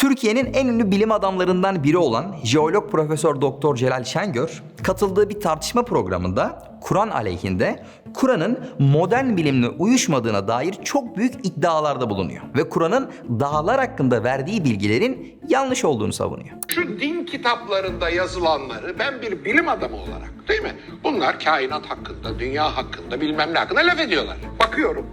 Türkiye'nin en ünlü bilim adamlarından biri olan jeolog Profesör Doktor Celal Şengör katıldığı bir tartışma programında Kur'an aleyhinde Kur'an'ın modern bilimle uyuşmadığına dair çok büyük iddialarda bulunuyor ve Kur'an'ın dağlar hakkında verdiği bilgilerin yanlış olduğunu savunuyor. Şu din kitaplarında yazılanları ben bir bilim adamı olarak değil mi? Bunlar kainat hakkında, dünya hakkında, bilmem ne hakkında laf ediyorlar. Bakıyorum.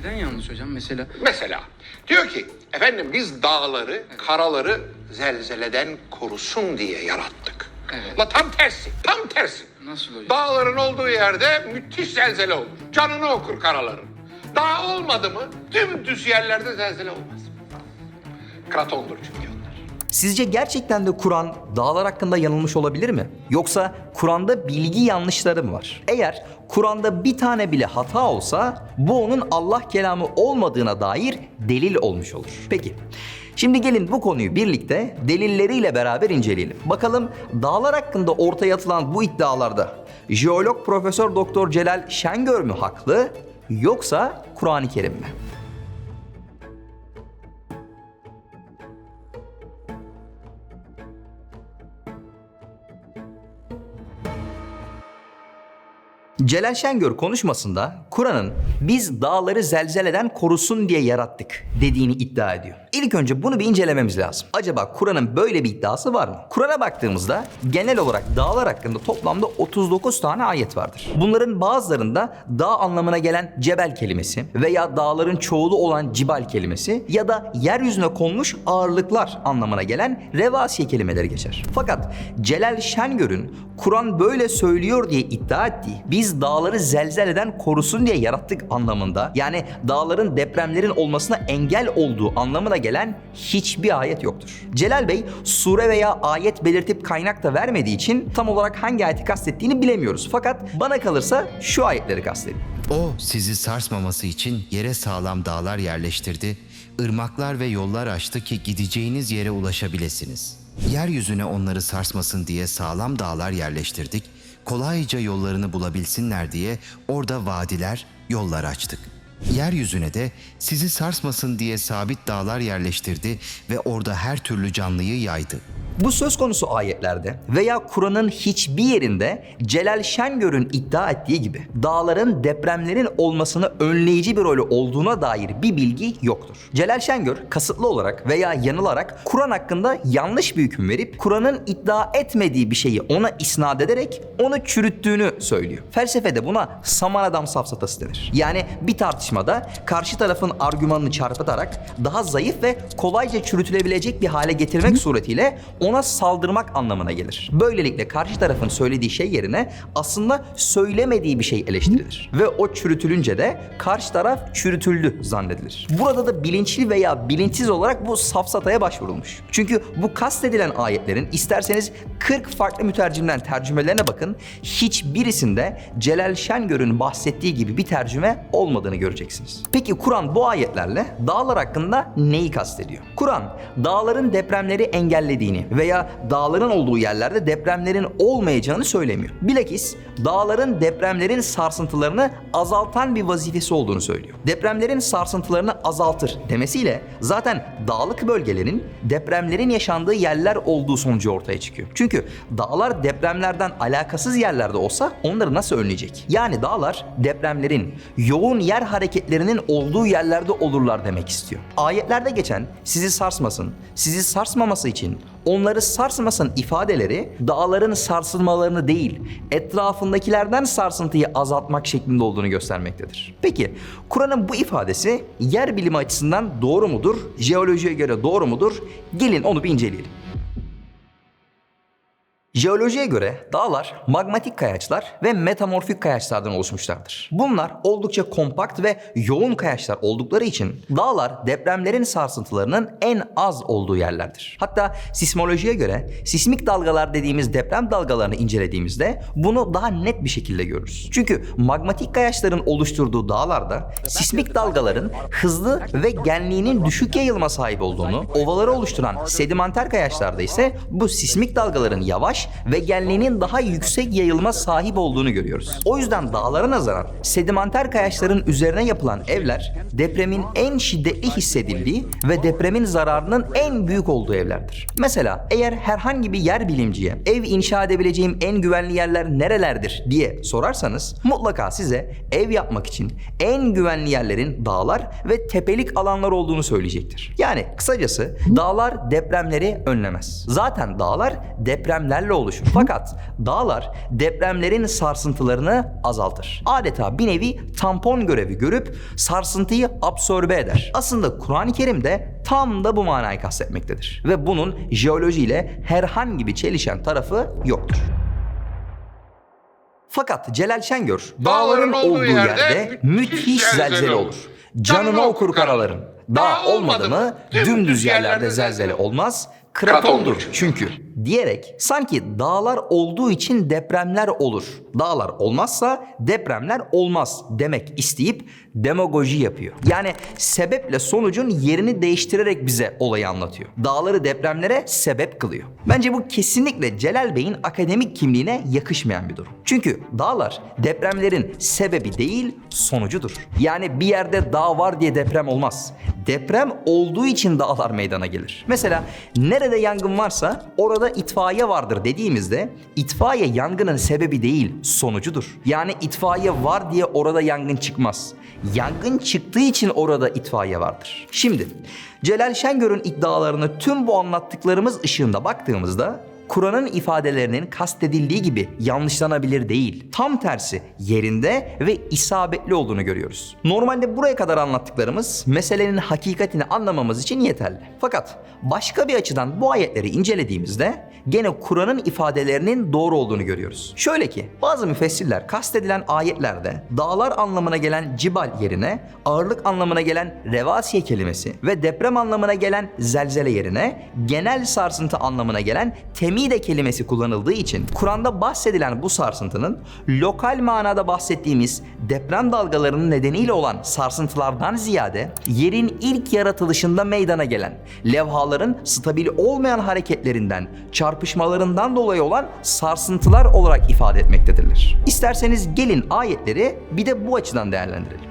Neden yanlış hocam mesela? Mesela diyor ki efendim biz dağları, karaları zelzeleden korusun diye yarattık. Evet. La tam tersi, tam tersi. Nasıl hocam? Dağların olduğu yerde müthiş zelzele olur. Canını okur karaların. Dağ olmadı mı dümdüz yerlerde zelzele olmaz. Kratondur çünkü. Sizce gerçekten de Kur'an dağlar hakkında yanılmış olabilir mi? Yoksa Kur'an'da bilgi yanlışları mı var? Eğer Kur'an'da bir tane bile hata olsa bu onun Allah kelamı olmadığına dair delil olmuş olur. Peki. Şimdi gelin bu konuyu birlikte delilleriyle beraber inceleyelim. Bakalım dağlar hakkında ortaya atılan bu iddialarda jeolog Profesör Doktor Celal Şengör mü haklı yoksa Kur'an-ı Kerim mi? Celal Şengör konuşmasında Kur'an'ın biz dağları zelzeleden korusun diye yarattık dediğini iddia ediyor. İlk önce bunu bir incelememiz lazım. Acaba Kur'an'ın böyle bir iddiası var mı? Kur'an'a baktığımızda genel olarak dağlar hakkında toplamda 39 tane ayet vardır. Bunların bazılarında dağ anlamına gelen cebel kelimesi veya dağların çoğulu olan cibal kelimesi ya da yeryüzüne konmuş ağırlıklar anlamına gelen revasiye kelimeleri geçer. Fakat Celal Şengör'ün Kur'an böyle söylüyor diye iddia ettiği biz dağları zelzeleden korusun diye yarattık anlamında yani dağların depremlerin olmasına engel olduğu anlamına gelen hiçbir ayet yoktur. Celal Bey sure veya ayet belirtip kaynak da vermediği için tam olarak hangi ayeti kastettiğini bilemiyoruz. Fakat bana kalırsa şu ayetleri kastediyor. O sizi sarsmaması için yere sağlam dağlar yerleştirdi, ırmaklar ve yollar açtı ki gideceğiniz yere ulaşabilesiniz. Yeryüzüne onları sarsmasın diye sağlam dağlar yerleştirdik, kolayca yollarını bulabilsinler diye orada vadiler, yollar açtık. Yeryüzüne de sizi sarsmasın diye sabit dağlar yerleştirdi ve orada her türlü canlıyı yaydı. Bu söz konusu ayetlerde veya Kur'an'ın hiçbir yerinde Celal Şengör'ün iddia ettiği gibi dağların depremlerin olmasını önleyici bir rolü olduğuna dair bir bilgi yoktur. Celal Şengör kasıtlı olarak veya yanılarak Kur'an hakkında yanlış bir hüküm verip Kur'an'ın iddia etmediği bir şeyi ona isnat ederek onu çürüttüğünü söylüyor. Felsefede buna saman adam safsatası denir. Yani bir tartışmada karşı tarafın argümanını çarpıtarak daha zayıf ve kolayca çürütülebilecek bir hale getirmek suretiyle ona saldırmak anlamına gelir. Böylelikle karşı tarafın söylediği şey yerine aslında söylemediği bir şey eleştirilir. Ve o çürütülünce de karşı taraf çürütüldü zannedilir. Burada da bilinçli veya bilinçsiz olarak bu safsataya başvurulmuş. Çünkü bu kastedilen ayetlerin isterseniz 40 farklı mütercimden tercümelerine bakın. Hiçbirisinde Celal Şengör'ün bahsettiği gibi bir tercüme olmadığını göreceksiniz. Peki Kur'an bu ayetlerle dağlar hakkında neyi kastediyor? Kur'an dağların depremleri engellediğini veya dağların olduğu yerlerde depremlerin olmayacağını söylemiyor. Bilakis dağların depremlerin sarsıntılarını azaltan bir vazifesi olduğunu söylüyor. Depremlerin sarsıntılarını azaltır demesiyle zaten dağlık bölgelerin depremlerin yaşandığı yerler olduğu sonucu ortaya çıkıyor. Çünkü dağlar depremlerden alakasız yerlerde olsa onları nasıl önleyecek? Yani dağlar depremlerin yoğun yer hareketlerinin olduğu yerlerde olurlar demek istiyor. Ayetlerde geçen sizi sarsmasın, sizi sarsmaması için onları sarsmasın ifadeleri dağların sarsılmalarını değil, etrafındakilerden sarsıntıyı azaltmak şeklinde olduğunu göstermektedir. Peki Kur'an'ın bu ifadesi yer bilimi açısından doğru mudur? Jeolojiye göre doğru mudur? Gelin onu bir inceleyelim. Jeolojiye göre dağlar magmatik kayaçlar ve metamorfik kayaçlardan oluşmuşlardır. Bunlar oldukça kompakt ve yoğun kayaçlar oldukları için dağlar depremlerin sarsıntılarının en az olduğu yerlerdir. Hatta sismolojiye göre sismik dalgalar dediğimiz deprem dalgalarını incelediğimizde bunu daha net bir şekilde görürüz. Çünkü magmatik kayaçların oluşturduğu dağlarda sismik dalgaların hızlı ve genliğinin düşük yayılma sahip olduğunu, ovaları oluşturan sedimenter kayaçlarda ise bu sismik dalgaların yavaş yavaş ve genliğinin daha yüksek yayılma sahip olduğunu görüyoruz. O yüzden dağlara nazaran sedimenter kayaçların üzerine yapılan evler depremin en şiddetli hissedildiği ve depremin zararının en büyük olduğu evlerdir. Mesela eğer herhangi bir yer bilimciye ev inşa edebileceğim en güvenli yerler nerelerdir diye sorarsanız mutlaka size ev yapmak için en güvenli yerlerin dağlar ve tepelik alanlar olduğunu söyleyecektir. Yani kısacası dağlar depremleri önlemez. Zaten dağlar depremlerle oluşur. Fakat dağlar depremlerin sarsıntılarını azaltır. Adeta bir nevi tampon görevi görüp sarsıntıyı absorbe eder. Aslında Kur'an-ı Kerim'de tam da bu manayı kastetmektedir. Ve bunun jeolojiyle herhangi bir çelişen tarafı yoktur. Fakat Celal Şengör dağların olduğu yerde müthiş zelzele olur. Canını okur karaların. Dağ olmadı mı dümdüz yerlerde zelzele olmaz, kratondur çünkü diyerek sanki dağlar olduğu için depremler olur. Dağlar olmazsa depremler olmaz demek isteyip demagoji yapıyor. Yani sebeple sonucun yerini değiştirerek bize olayı anlatıyor. Dağları depremlere sebep kılıyor. Bence bu kesinlikle Celal Bey'in akademik kimliğine yakışmayan bir durum. Çünkü dağlar depremlerin sebebi değil sonucudur. Yani bir yerde dağ var diye deprem olmaz. Deprem olduğu için dağlar meydana gelir. Mesela nerede yangın varsa orada itfaiye vardır dediğimizde itfaiye yangının sebebi değil sonucudur. Yani itfaiye var diye orada yangın çıkmaz. Yangın çıktığı için orada itfaiye vardır. Şimdi Celal Şengör'ün iddialarını tüm bu anlattıklarımız ışığında baktığımızda Kur'an'ın ifadelerinin kastedildiği gibi yanlışlanabilir değil. Tam tersi yerinde ve isabetli olduğunu görüyoruz. Normalde buraya kadar anlattıklarımız meselenin hakikatini anlamamız için yeterli. Fakat başka bir açıdan bu ayetleri incelediğimizde gene Kur'an'ın ifadelerinin doğru olduğunu görüyoruz. Şöyle ki bazı müfessirler kastedilen ayetlerde dağlar anlamına gelen cibal yerine ağırlık anlamına gelen revasiye kelimesi ve deprem anlamına gelen zelzele yerine genel sarsıntı anlamına gelen temide kelimesi kullanıldığı için Kur'an'da bahsedilen bu sarsıntının lokal manada bahsettiğimiz deprem dalgalarının nedeniyle olan sarsıntılardan ziyade yerin ilk yaratılışında meydana gelen levhaların stabil olmayan hareketlerinden, çarpışmalarından dolayı olan sarsıntılar olarak ifade etmektedirler. İsterseniz gelin ayetleri bir de bu açıdan değerlendirelim.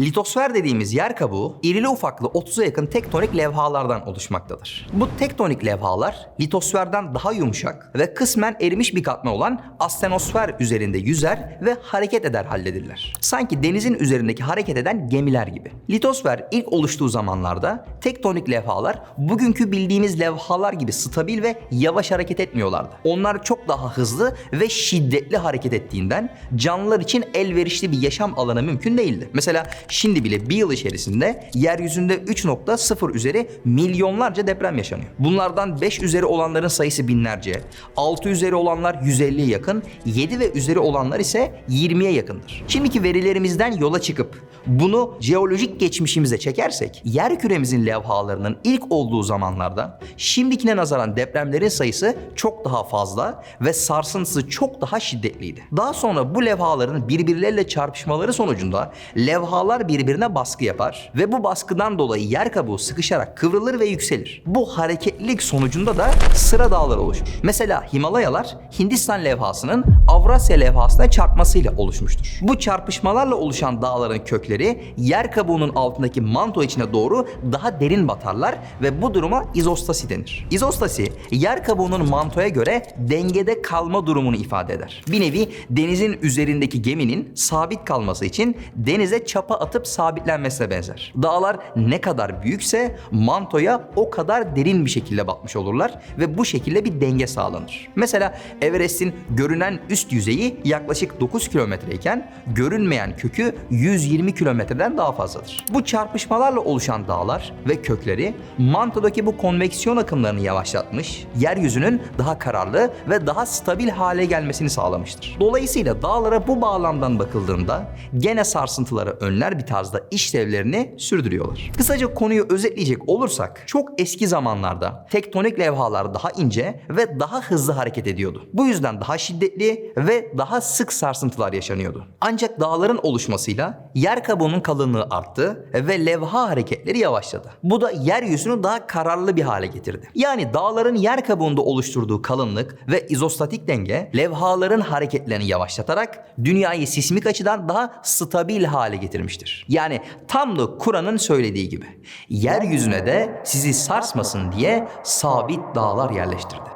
Litosfer dediğimiz yer kabuğu irili ufaklı 30'a yakın tektonik levhalardan oluşmaktadır. Bu tektonik levhalar litosferden daha yumuşak ve kısmen erimiş bir katman olan astenosfer üzerinde yüzer ve hareket eder haldedirler. Sanki denizin üzerindeki hareket eden gemiler gibi. Litosfer ilk oluştuğu zamanlarda tektonik levhalar bugünkü bildiğimiz levhalar gibi stabil ve yavaş hareket etmiyorlardı. Onlar çok daha hızlı ve şiddetli hareket ettiğinden canlılar için elverişli bir yaşam alanı mümkün değildi. Mesela şimdi bile bir yıl içerisinde yeryüzünde 3.0 üzeri milyonlarca deprem yaşanıyor. Bunlardan 5 üzeri olanların sayısı binlerce, 6 üzeri olanlar 150'ye yakın, 7 ve üzeri olanlar ise 20'ye yakındır. Şimdiki verilerimizden yola çıkıp bunu jeolojik geçmişimize çekersek yer küremizin levhalarının ilk olduğu zamanlarda şimdikine nazaran depremlerin sayısı çok daha fazla ve sarsıntısı çok daha şiddetliydi. Daha sonra bu levhaların birbirleriyle çarpışmaları sonucunda levhalar birbirine baskı yapar ve bu baskıdan dolayı yer kabuğu sıkışarak kıvrılır ve yükselir. Bu hareketlilik sonucunda da sıra dağlar oluşur. Mesela Himalayalar Hindistan levhasının Avrasya levhasına çarpmasıyla oluşmuştur. Bu çarpışmalarla oluşan dağların kökleri yer kabuğunun altındaki manto içine doğru daha derin batarlar ve bu duruma izostasi denir. İzostasi yer kabuğunun mantoya göre dengede kalma durumunu ifade eder. Bir nevi denizin üzerindeki geminin sabit kalması için denize çapa atıp sabitlenmesine benzer. Dağlar ne kadar büyükse mantoya o kadar derin bir şekilde batmış olurlar ve bu şekilde bir denge sağlanır. Mesela Everest'in görünen üst yüzeyi yaklaşık 9 kilometreyken görünmeyen kökü 120 kilometreden daha fazladır. Bu çarpışmalarla oluşan dağlar ve kökleri mantodaki bu konveksiyon akımlarını yavaşlatmış, yeryüzünün daha kararlı ve daha stabil hale gelmesini sağlamıştır. Dolayısıyla dağlara bu bağlamdan bakıldığında gene sarsıntıları önler benzer bir tarzda işlevlerini sürdürüyorlar. Kısaca konuyu özetleyecek olursak çok eski zamanlarda tektonik levhalar daha ince ve daha hızlı hareket ediyordu. Bu yüzden daha şiddetli ve daha sık sarsıntılar yaşanıyordu. Ancak dağların oluşmasıyla yer kabuğunun kalınlığı arttı ve levha hareketleri yavaşladı. Bu da yeryüzünü daha kararlı bir hale getirdi. Yani dağların yer kabuğunda oluşturduğu kalınlık ve izostatik denge levhaların hareketlerini yavaşlatarak dünyayı sismik açıdan daha stabil hale getirmiştir. Yani tam da Kur'an'ın söylediği gibi yeryüzüne de sizi sarsmasın diye sabit dağlar yerleştirdi.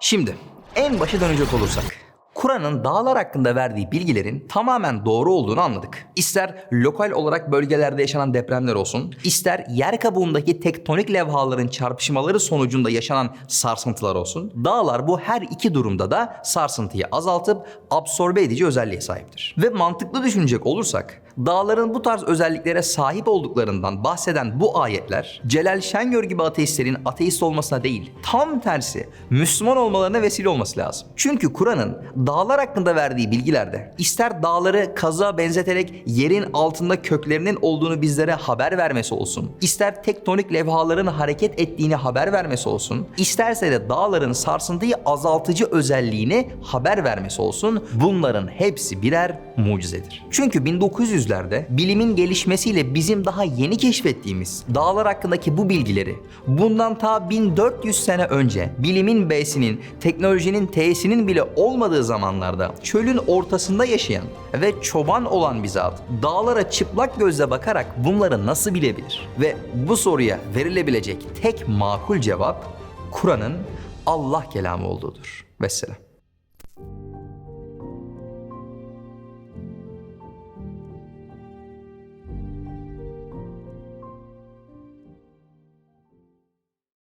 Şimdi en başa dönecek olursak. Kur'an'ın dağlar hakkında verdiği bilgilerin tamamen doğru olduğunu anladık. İster lokal olarak bölgelerde yaşanan depremler olsun, ister yer kabuğundaki tektonik levhaların çarpışmaları sonucunda yaşanan sarsıntılar olsun, dağlar bu her iki durumda da sarsıntıyı azaltıp absorbe edici özelliğe sahiptir. Ve mantıklı düşünecek olursak, dağların bu tarz özelliklere sahip olduklarından bahseden bu ayetler Celal Şengör gibi ateistlerin ateist olmasına değil tam tersi Müslüman olmalarına vesile olması lazım. Çünkü Kur'an'ın dağlar hakkında verdiği bilgilerde ister dağları kazığa benzeterek yerin altında köklerinin olduğunu bizlere haber vermesi olsun, ister tektonik levhaların hareket ettiğini haber vermesi olsun, isterse de dağların sarsıntıyı azaltıcı özelliğini haber vermesi olsun bunların hepsi birer mucizedir. Çünkü 1900'lerde bilimin gelişmesiyle bizim daha yeni keşfettiğimiz dağlar hakkındaki bu bilgileri bundan ta 1400 sene önce bilimin B'sinin, teknolojinin T'sinin bile olmadığı zamanlarda çölün ortasında yaşayan ve çoban olan bir zat dağlara çıplak gözle bakarak bunları nasıl bilebilir? Ve bu soruya verilebilecek tek makul cevap Kur'an'ın Allah kelamı olduğudur. Vesselam.